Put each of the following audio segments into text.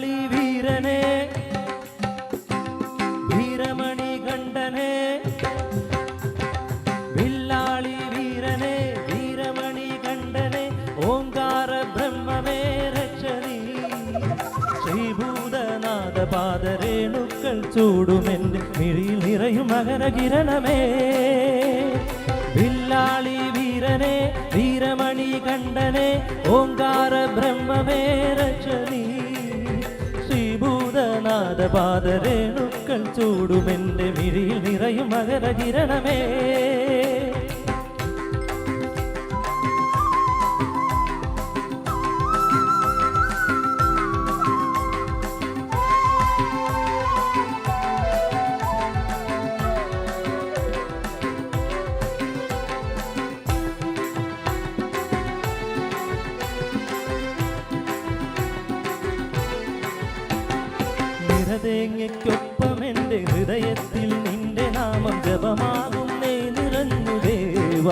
വില്ലാളി വീരനെ വീരമണി കണ്ഠനെ വില്ലാളി വീരനെ വീരമണി കണ്ഠനെ ഓങ്കാര ബ്രഹ്മമേ രക്ഷണി ശ്രീഭൂതനാഥ പാദരേണുക്കൾ ചൂടുമെന്റെ മിഴിയിൽ നിറയും മകരകിരണമേ വില്ലാളി വീരനെ വീരമണി കണ്ഠനെ ഓങ്കാര ബ്രഹ്മമേ രക്ഷണി പാദരേണുക്കൾ ചൂടുമെന്റെ മിഴിയിൽ നിറയും മകരകിരണമേ. നിറതേങ്ങയ്ക്കൊപ്പം എന്റെ ഹൃദയത്തിൽ നിന്റെ നാമം ജപമാകുന്നേ നിറഞ്ഞു ദേവ.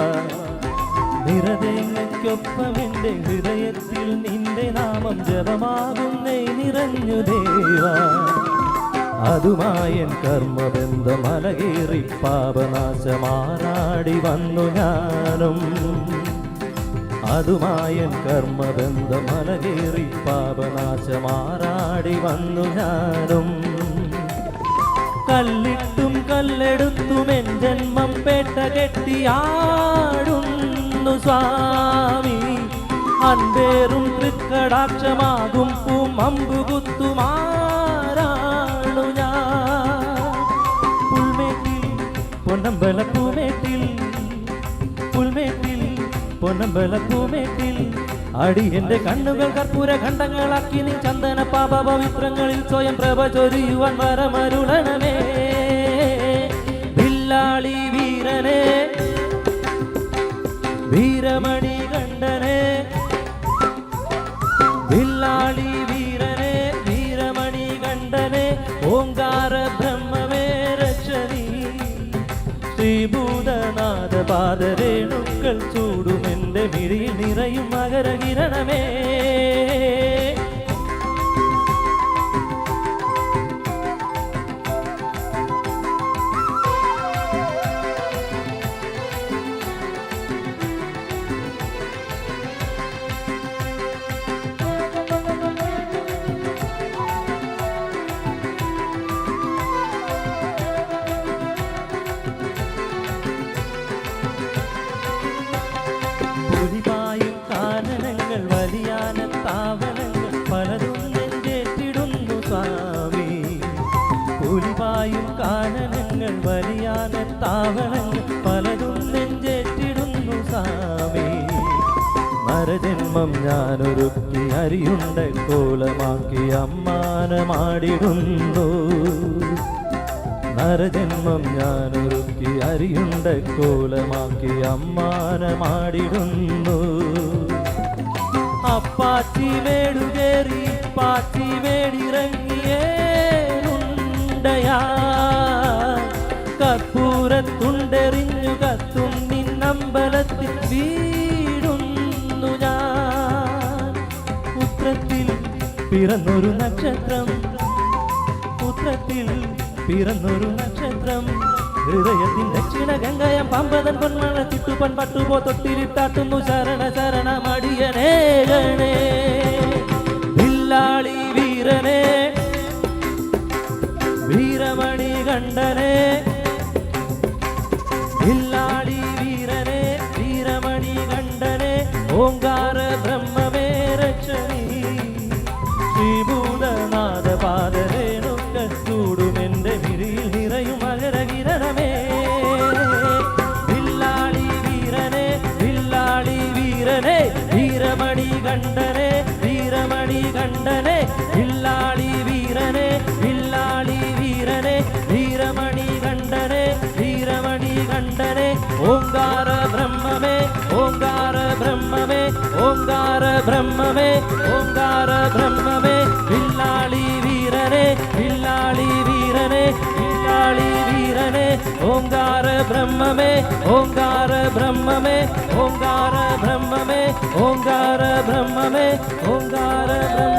നിറതേങ്ങയ്ക്കൊപ്പം എന്റെ ഹൃദയത്തിൽ നിന്റെ നാമം ജപമാകുന്നേ നിറഞ്ഞു ദേവ. അതുമായൻ കർമ്മബന്ധം അലകേറി പാപനാശമാറാടി വന്നു ഞാനും. അതുമായൻ കർമ്മബന്ധം അലകേറി പാപനാശമാറാടി വന്നു ഞാനും. കല്ലിട്ടും കല്ലെടുത്തും എൻ ജന്മം പേട്ട കെട്ടിയാടുന്നു സ്വാമി. അൻപേറും തൃക്കടാക്ഷമാകും പൂം അമ്പുകുത്തുമാരാണു ഞാൻ. പുൽമേട്ടിൽ പൊന്നമ്പല പൊന്നമ്പല പൂമേട്ടിൽ അടി എന്റെ കണ്ണുകൾ കർപ്പൂര ഖണ്ഡങ്ങളാക്കി നീ ചന്ദന പാപ പവിത്രങ്ങളിൽ സ്വയം പ്രഭ ചൊരിയുവാൻ വരമരുളണമേ. വില്ലാളി വീരനെ വീരമണി കണ്ഠനെ വില്ലാളി വീരനെ വീരമണി കണ്ഠനെ ഓങ്കാര ബ്രഹ്മമേ രക്ഷണി ശ്രീഭൂതനാഥ പാദരേണുക്കൾ ചൂടുമെന്റെ മിഴിയിൽ നിറയും മകരകിരണമേ താവനങ്ങൾ പലതും നെഞ്ചേറ്റിടുന്നു സ്വാമി. പുലിവായും കാനനങ്ങൾ വലിയാന താവളങ്ങൾ പലതും നെഞ്ചേറ്റിടുന്നു സ്വാമി. മരജന്മം ഞാനൊരുക്കി അരിയുണ്ട കോലമാക്കി അമ്മാനമാടിടുന്നു. നരജന്മം ഞാനൊരുക്കി അരിയുണ്ട കോലമാക്കി അമ്മാനമാടിടുന്നു. അപ്പാച്ചി മേടുകേറി പാച്ചി മേടിറങ്ങിയേണ്ടയാ കർപ്പൂരത്തുണ്ടെറിഞ്ഞു കത്തും നിന്നമ്പലത്തിൽ വീടുന്നു ഞാൻ. പുത്രത്തിൽ പിറന്നൊരു നക്ഷത്രം പുത്രത്തിൽ പിറന്നൊരു നക്ഷത്രം. ഹൃദയത്തിൻ ദക്ഷിണ ഗംഗയം പമ്പതൻ പൊന്മണ ചുട്ടുപൻ പട്ടുപോ തൊട്ടിലിട്ടാട്ടുന്നു വീരമണി കണ്ഠനെ വില്ലാളി വീരനെ വീരമണി കണ്ഠനെ ഓങ്കാര ഓങ്കാര ബ്രഹ്മമേ ഓങ്കാര ബ്രഹ്മമേ വില്ലാളി വീരനെ വില്ലാളി വീരനെ വില്ലാളി വീരനെ ഓങ്കാര ബ്രഹ്മമേ ഓങ്കാര ബ്രഹ്മമേ ഓങ്കാര ബ്രഹ്മമേ ഓങ്കാര ബ്രഹ്മമേ ഓങ്കാര ബ്രഹ്മ